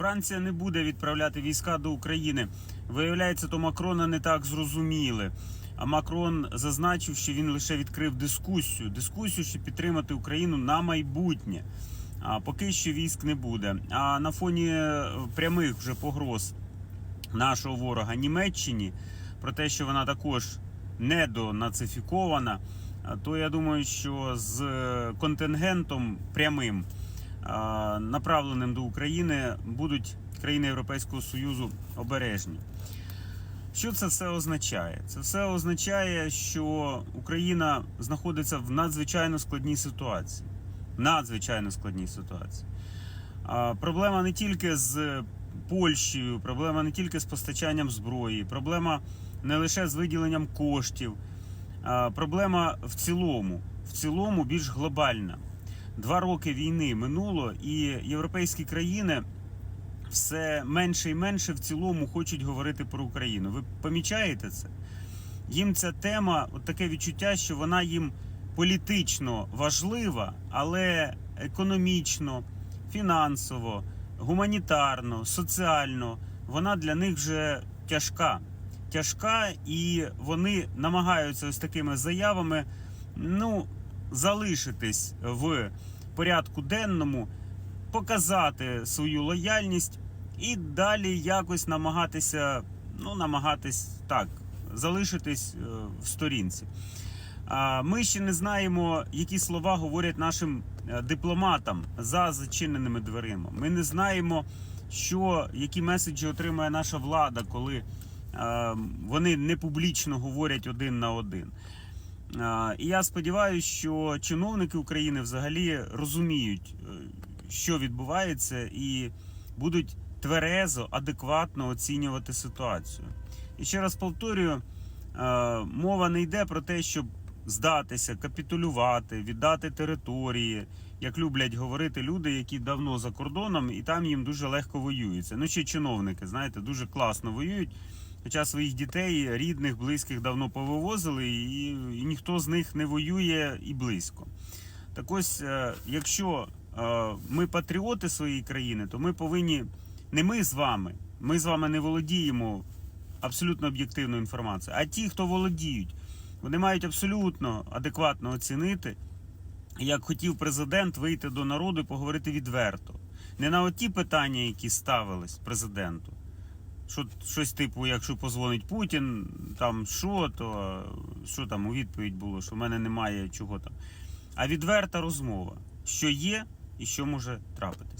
Франція не буде відправляти війська до України. Виявляється, то Макрона не так зрозуміли. А Макрон зазначив, що він лише відкрив дискусію. Дискусію, щоб підтримати Україну на майбутнє. А поки що військ не буде. А на фоні е, прямих вже погроз нашого ворога Німеччині про те, що вона також недонацифікована, то я думаю, що з е, контингентом прямим направленим до України будуть країни Європейського Союзу обережні. Що це все означає? Це все означає, що Україна знаходиться в надзвичайно складній ситуації. Надзвичайно складній ситуації. Проблема не тільки з Польщею, проблема не тільки з постачанням зброї, проблема не лише з виділенням коштів, проблема в цілому, в цілому більш глобальна. Два роки війни минуло, і європейські країни все менше і менше в цілому хочуть говорити про Україну. Ви помічаєте це? Їм ця тема, от таке відчуття, що вона їм політично важлива, але економічно, фінансово, гуманітарно, соціально вона для них вже тяжка. Тяжка, і вони намагаються ось такими заявами ну, залишитись в порядку денному, показати свою лояльність і далі якось намагатися, ну, намагатись так, залишитись е, в сторінці. Ми ще не знаємо, які слова говорять нашим е, дипломатам за зачиненими дверима. Ми не знаємо, що, які меседжі отримає наша влада, коли е, вони не публічно говорять один на один. І я сподіваюся, що чиновники України взагалі розуміють, е, що відбувається, і будуть тверезо, адекватно оцінювати ситуацію. І ще раз повторюю, е, мова не йде про те, щоб здатися, капітулювати, віддати території, як люблять говорити люди, які давно за кордоном, і там їм дуже легко воюється. Ну, ще чиновники, знаєте, дуже класно воюють. Хоча своїх дітей, рідних, близьких давно повивозили, і, і ніхто з них не воює і близько. Так ось, е, якщо е, ми патріоти своєї країни, то ми повинні не ми з вами, ми з вами не володіємо абсолютно об'єктивною інформацією, а ті, хто володіють, вони мають абсолютно адекватно оцінити, як хотів президент вийти до народу і поговорити відверто. Не на оті питання, які ставились президенту. Що, щось типу, якщо позвонить Путін, там що, то що там у відповідь було, що в мене немає чого там. А відверта розмова, що є і що може трапитись.